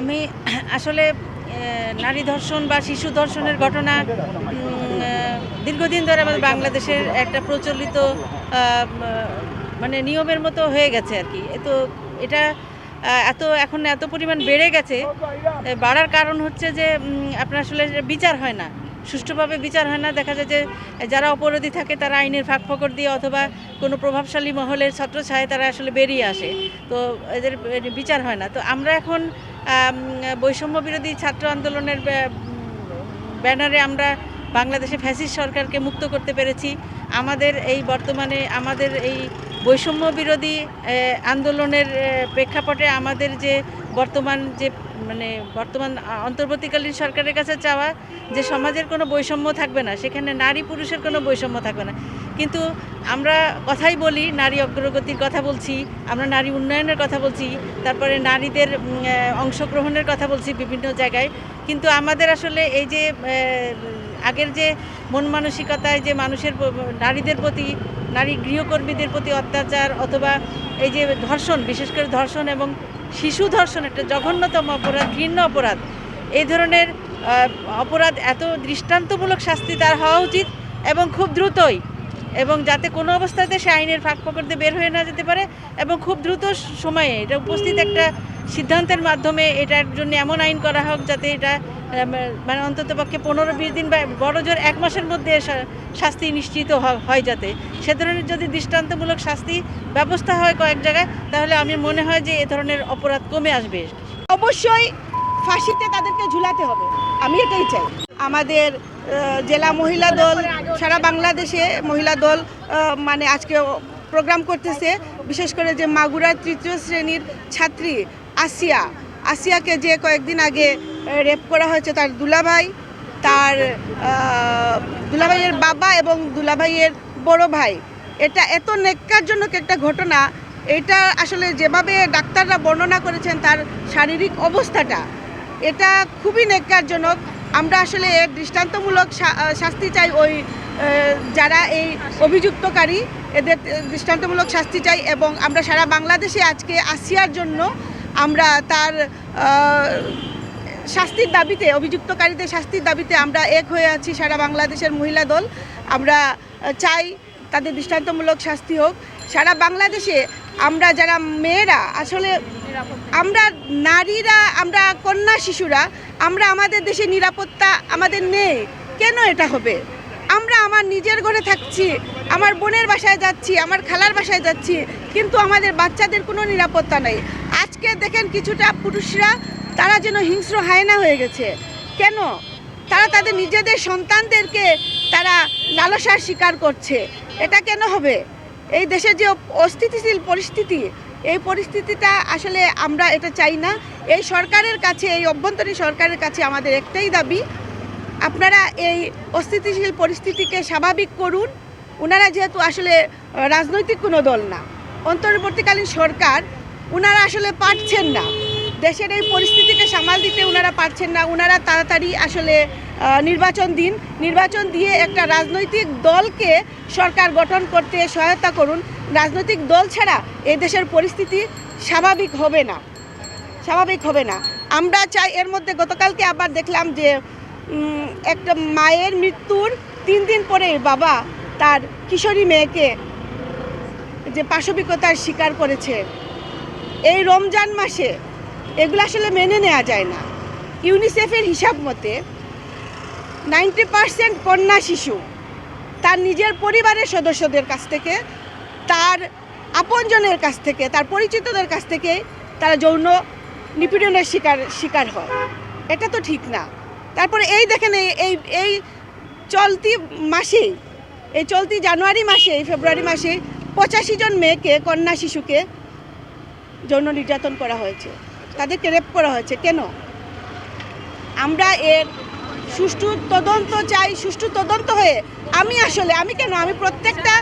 আমি আসলে নারী ধর্ষণ বা শিশু ধর্ষণের ঘটনা দীর্ঘদিন ধরে আমাদের বাংলাদেশের একটা প্রচলিত মানে নিয়মের মতো হয়ে গেছে আর কি। তো এটা এত, এখন এত পরিমাণ বেড়ে গেছে বাড়ার কারণ হচ্ছে যে আপনার আসলে বিচার হয় না। সুষ্ঠুভাবে বিচার হয় না। দেখা যায় যে, যারা অপরাধী থাকে তারা আইনের ফাঁক ফকর দিয়ে অথবা কোনো প্রভাবশালী মহলের ছত্রছায়ায় তারা আসলে বেরিয়ে আসে। তো এদের বিচার হয় না। তো আমরা এখন বৈষম্য বিরোধী ছাত্র আন্দোলনের ব্য- ব্যানারে আমরা বাংলাদেশে ফ্যাসিস্ট সরকারকে মুক্ত করতে পেরেছি। আমাদের এই বর্তমানে, আমাদের এই বৈষম্য বিরোধী আন্দোলনের প্রেক্ষাপটে আমাদের যে বর্তমান যে মানে বর্তমান অন্তর্বর্তীকালীন সরকারের কাছে চাওয়া যে সমাজের কোনো বৈষম্য থাকবে না, সেখানে নারী পুরুষের কোনো বৈষম্য থাকবে না। কিন্তু আমরা কথাই বলি, নারী অগ্রগতির কথা বলছি, আমরা নারী উন্নয়নের কথা বলছি, তারপরে নারীদের অংশগ্রহণের কথা বলছি বিভিন্ন জায়গায়। কিন্তু আমাদের আসলে এই যে আগের যে মন মানসিকতায় যে মানুষের নারীদের প্রতি, নারী গৃহকর্মীদের প্রতি অত্যাচার অথবা এই যে ধর্ষণ, বিশেষ করে ধর্ষণ এবং শিশু ধর্ষণ একটা জঘন্যতম অপরাধ, ঘৃণ্য অপরাধ, এই ধরনের অপরাধ এত দৃষ্টান্তমূলক শাস্তি তার হওয়া উচিত এবং খুব দ্রুতই এবং যাতে কোনো অবস্থাতে সে আইনের ফাঁক পকড়তে বের হয়ে না যেতে পারে এবং খুব দ্রুত সময়ে, এটা উপস্থিত একটা সিদ্ধান্তের মাধ্যমে এটার জন্য এমন আইন করা হোক যাতে এটা মানে অন্তত পক্ষে পনেরো বিশ দিন বা বড় জোর এক মাসের মধ্যে শাস্তি নিশ্চিত হয় যাতে। সে ধরনের যদি দৃষ্টান্তমূলক শাস্তি ব্যবস্থা হয় কয়েক জায়গায়, তাহলে আমি মনে হয় যে এ ধরনের অপরাধ কমে আসবে। অবশ্যই ফাঁসিতে তাদেরকে ঝুলাতে হবে। আমি এটাই চাই। আমাদের জেলা মহিলা দল, সারা বাংলাদেশে মহিলা দল মানে আজকে প্রোগ্রাম করতেছে। বিশেষ করে যে মাগুরার তৃতীয় শ্রেণির ছাত্রী আসিয়া, আসিয়াকে যে কয়েকদিন আগে রেপ করা হয়েছে তার দুলাভাই, তার দুলাভাইয়ের বাবা এবং দুলাভাইয়ের বড় ভাই। এটা এত নেককারজনক একটা ঘটনা, এটা আসলে যেভাবে ডাক্তাররা বর্ণনা করেছেন তার শারীরিক অবস্থাটা, এটা খুবই নেককারজনক আমরা আসলে এর দৃষ্টান্তমূলক শাস্তি চাই ওই যারা এই অভিযুক্তকারী, এদের দৃষ্টান্তমূলক শাস্তি চাই এবং আমরা সারা বাংলাদেশে আজকে আসিয়ার জন্য আমরা তার শাস্তির দাবিতে, অভিযুক্তকারীদের শাস্তির দাবিতে আমরা এক হয়ে আছি সারা বাংলাদেশের মহিলা দল। আমরা চাই তাদের দৃষ্টান্তমূলক শাস্তি হোক। সারা বাংলাদেশে আমরা যারা মেয়েরা, আসলে আমরা নারীরা, আমরা কন্যা শিশুরা, আমরা আমাদের দেশে নিরাপত্তা আমাদের নেই। কেন এটা হবে? আমরা আমার নিজের ঘরে থাকছি, আমার বোনের বাসায় যাচ্ছি, আমার খালার বাসায় যাচ্ছি কিন্তু আমাদের বাচ্চাদের কোনো নিরাপত্তা নেই। আজকে দেখেন কিছুটা পুরুষরা, তারা যেন হিংস্র হায়না হয়ে গেছে। কেন? তারা তাদের নিজেদের সন্তানদেরকে তারা লালসার শিকার করছে। এটা কেন হবে? এই দেশের যে অস্থিতিশীল পরিস্থিতি, এই পরিস্থিতিটা আসলে আমরা এটা চাই না। এই সরকারের কাছে, এই অভ্যন্তরীণ সরকারের কাছে আমাদের একটাই দাবি, আপনারা এই অস্থিতিশীল পরিস্থিতিকে স্বাভাবিক করুন। ওনারা যেহেতু আসলে রাজনৈতিক কোনো দল না। অন্তর্বর্তীকালীন সরকার ওনারা আসলে পারছেন না। দেশের এই পরিস্থিতিকে সামাল দিতে ওনারা পারছেন না। ওনারা তাড়াতাড়ি আসলে নির্বাচন দিন। নির্বাচন দিয়ে একটা রাজনৈতিক দলকে সরকার গঠন করতে সহায়তা করুন। রাজনৈতিক দল ছাড়া এই দেশের পরিস্থিতি স্বাভাবিক হবে না। স্বাভাবিক হবে না। আমরা চাই এর মধ্যে গতকালকে আবার দেখলাম যে একটা মায়ের মৃত্যুর তিন দিন পরে বাবা তার কিশোরী মেয়েকে যে পাশবিকতার শিকার করেছে। এই রমজান মাসে এগুলো আসলে মেনে নেওয়া যায় না। ইউনিসেফের হিসাব মতে নাইনটি পার্সেন্ট কন্যা শিশু তার নিজের পরিবারের সদস্যদের কাছ থেকে, তার আপনজনের কাছ থেকে, তার পরিচিতদের কাছ থেকে তারা যৌন নিপীড়নের শিকার শিকার হয়। এটা তো ঠিক না। তারপরে এই দেখেন এই এই চলতি মাসেই, এই চলতি জানুয়ারি মাসে এই ফেব্রুয়ারি মাসে পঁচাশি জন মেয়েকে, কন্যা শিশুকে যৌন নির্যাতন করা হয়েছে। তাদেরকে রেপ করা হয়েছে। কেন? আমরা এর সুষ্ঠু তদন্ত চাই, সুষ্ঠু তদন্ত হয়ে আমি আসলে, আমি কেন? আমি প্রত্যেকটা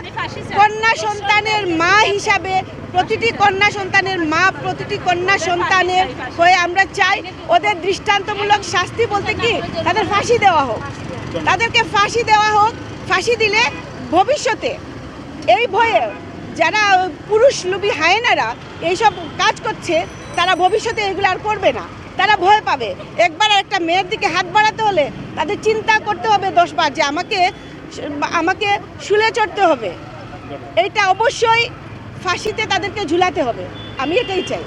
কন্যা সন্তানের মা হিসাবে প্রতিটি কন্যা সন্তানের মা, প্রতিটি কন্যা সন্তানের হয়ে আমরা চাই ওদের দৃষ্টান্তমূলক শাস্তি বলতে কি? তাদের ফাঁসি দেওয়া হোক। তাদেরকে ফাঁসি দেওয়া হোক। ফাঁসি দিলে ভবিষ্যতে এই ভয়ে যারা পুরুষ লুবি হায়েনারা এইসব কাজ করছে, তারা ভবিষ্যতে এগুলো আর করবে না। তারা ভয় পাবে। একবার একটা মেয়ের দিকে হাত বাড়াতে হলে তাদের চিন্তা করতে হবে দশবার যে আমাকে আমাকে শুলে চড়তে হবে। এটা অবশ্যই ফাঁসিতে তাদেরকে ঝুলাতে হবে। আমি এটাই চাই।